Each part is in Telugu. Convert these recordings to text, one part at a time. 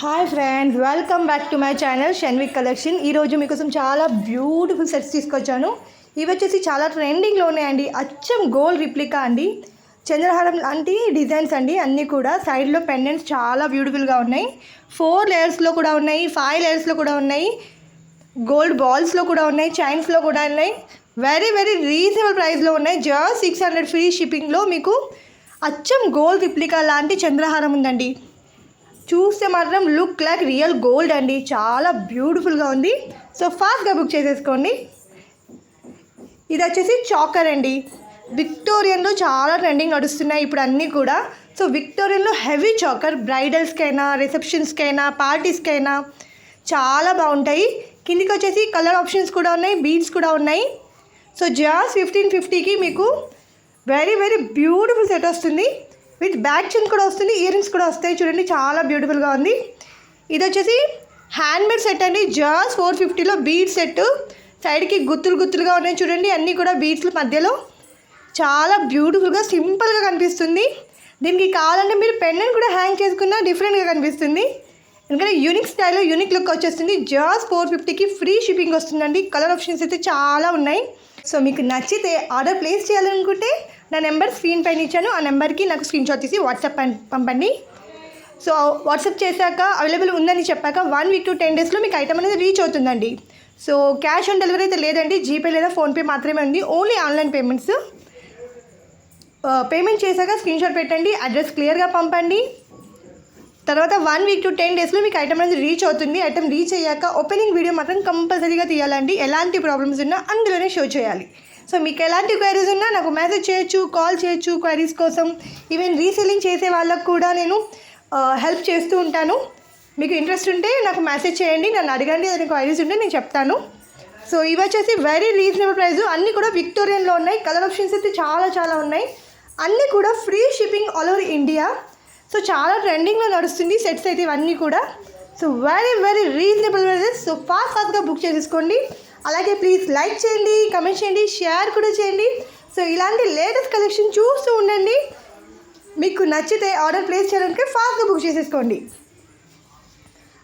Hi friends welcome back to my channel షెన్విక్ collection ఈరోజు మీకోసం చాలా బ్యూటిఫుల్ సెట్స్ తీసుకొచ్చాను. ఇవి వచ్చేసి చాలా ట్రెండింగ్లో ఉన్నాయండి. అచ్చం గోల్డ్ రిప్లికా అండి. చంద్రహారం లాంటి డిజైన్స్ అండి. అన్నీ కూడా సైడ్లో పెండెంట్స్ చాలా బ్యూటిఫుల్గా ఉన్నాయి. ఫోర్ లేయర్స్లో కూడా ఉన్నాయి ఫైవ్ లేయర్స్లో కూడా ఉన్నాయి. గోల్డ్ బాల్స్లో కూడా ఉన్నాయి చైన్స్లో కూడా ఉన్నాయి. వెరీ వెరీ రీజనబుల్ ప్రైస్లో ఉన్నాయి. జస్ట్ సిక్స్ హండ్రెడ్ ఫ్రీ షిప్పింగ్లో మీకు అచ్చం గోల్డ్ రిప్లికా లాంటి చంద్రహారం ఉందండి. చూస్తే మాత్రం లుక్ లైక్ రియల్ గోల్డ్ అండి. చాలా బ్యూటిఫుల్గా ఉంది. సో ఫాస్ట్గా బుక్ చేసేసుకోండి. ఇది వచ్చేసి చాకర్ అండి. విక్టోరియన్లో చాలా ట్రెండింగ్ నడుస్తున్నాయి ఇప్పుడు అన్నీ కూడా. సో విక్టోరియన్లో హెవీ చాకర్ బ్రైడల్స్కైనా రిసెప్షన్స్కైనా పార్టీస్కైనా చాలా బాగుంటాయి. కిందికి వచ్చేసి కలర్ ఆప్షన్స్ కూడా ఉన్నాయి బీడ్స్ కూడా ఉన్నాయి. సో జాస్ ఫిఫ్టీన్ ఫిఫ్టీకి మీకు వెరీ వెరీ బ్యూటిఫుల్ సెట్ వస్తుంది. విత్ బ్యాక్ చిన్ కూడా వస్తుంది ఇయర్ రింగ్స్ కూడా వస్తాయి చూడండి చాలా బ్యూటిఫుల్గా ఉంది. ఇది వచ్చేసి హ్యాండ్మేడ్ సెట్ అండి జస్ట్ ఫోర్ ఫిఫ్టీలో బీడ్ సెట్ సైడ్కి గుత్తులు గుత్తులుగా ఉన్నాయి చూడండి అన్నీ కూడా బీడ్స్ల మధ్యలో. చాలా బ్యూటిఫుల్గా సింపుల్గా కనిపిస్తుంది. దీనికి కావాలంటే మీరు పెన్నెంట్ కూడా హ్యాంగ్ చేసుకున్నా డిఫరెంట్గా కనిపిస్తుంది. ఎందుకంటే యూనిక్ స్టైల్లో యూనిక్ లుక్ వచ్చేస్తుంది. జాస్ ఫోర్ ఫిఫ్టీకి ఫ్రీ షిప్పింగ్ వస్తుందండి. కలర్ ఆప్షన్స్ అయితే చాలా ఉన్నాయి. సో మీకు నచ్చితే ఆర్డర్ ప్లేస్ చేయాలనుకుంటే నా నెంబర్ స్క్రీన్ పైన ఇచ్చాను. ఆ నెంబర్కి నాకు స్క్రీన్ షాట్ తీసి వాట్సాప్ పంపండి. సో వాట్సాప్ చేశాక అవైలబుల్ ఉందని చెప్పాక వన్ వీక్ టు టెన్ డేస్లో మీకు ఐటమ్ అనేది రీచ్ అవుతుందండి. సో క్యాష్ ఆన్ డెలివరీ అయితే లేదండి. జీపే లేదా ఫోన్పే మాత్రమే ఉంది. Only online payments. పేమెంట్ చేశాక స్క్రీన్ షాట్ పెట్టండి. అడ్రస్ క్లియర్గా పంపండి. తర్వాత వన్ వీక్ టు టెన్ డేస్లో మీకు ఐటమ్ అనేది రీచ్ అవుతుంది. ఐటమ్ రీచ్ అయ్యాక ఓపెనింగ్ వీడియో మాత్రం కంపల్సరీగా తీయాలండి. ఎలాంటి ప్రాబ్లమ్స్ ఉన్నా అందులోనే షో చేయాలి. సో మీకు ఎలాంటి క్వైరీస్ ఉన్నా నాకు మెసేజ్ చేయొచ్చు కాల్ చేయొచ్చు క్వైరీస్ కోసం. ఈవెన్ రీసెల్లింగ్ చేసే వాళ్ళకు కూడా నేను హెల్ప్ చేస్తూ ఉంటాను. మీకు ఇంట్రెస్ట్ ఉంటే నాకు మెసేజ్ చేయండి నన్ను అడగండి ఏదైనా క్వైరీస్ ఉంటే నేను చెప్తాను. సో ఇవి వచ్చేసి వెరీ రీజనబుల్ ప్రైస్ అన్నీ కూడా విక్టోరియన్లో ఉన్నాయి. కలర్ ఆప్షన్స్ అయితే చాలా చాలా ఉన్నాయి. అన్నీ కూడా free shipping all over India so చాలా ట్రెండింగ్లో నడుస్తుంది సెట్స్ అయితే ఇవన్నీ కూడా. So very very reasonable prices so fast ఫాస్ట్గా బుక్ చేసేసుకోండి. అలాగే ప్లీజ్ లైక్ చేయండి కమెంట్ చేయండి షేర్ కూడా చేయండి. సో ఇలాంటి లేటెస్ట్ కలెక్షన్ చూస్తూ ఉండండి. మీకు నచ్చితే ఆర్డర్ ప్లేస్ చేయడానికి ఫాస్ట్గా బుక్ చేసేసుకోండి.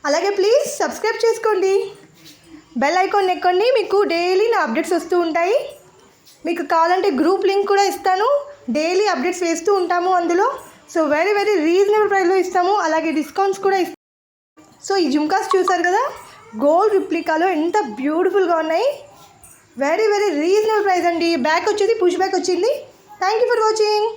అలాగే ప్లీజ్ సబ్స్క్రైబ్ చేసుకోండి. బెల్ ఐకాన్ ఎక్కండి మీకు డైలీ నా అప్డేట్స్ వస్తూ ఉంటాయి. మీకు కావాలంటే గ్రూప్ లింక్ కూడా ఇస్తాను. డైలీ అప్డేట్స్ వేస్తూ ఉంటాము అందులో. సో వెరీ వెరీ రీజనబుల్ ప్రైస్లో ఇస్తాము. అలాగే డిస్కౌంట్స్ కూడా ఇస్తాము. సో ఈ జుమ్కాస్ చూసారు కదా? గోల్డ్ రిప్లికాలో ఎంత బ్యూటిఫుల్గా ఉన్నాయి. వెరీ వెరీ రీజనబుల్ ప్రైస్ అండి. బ్యాక్ వచ్చేది పుష్ బ్యాక్ వచ్చింది. Thank you for watching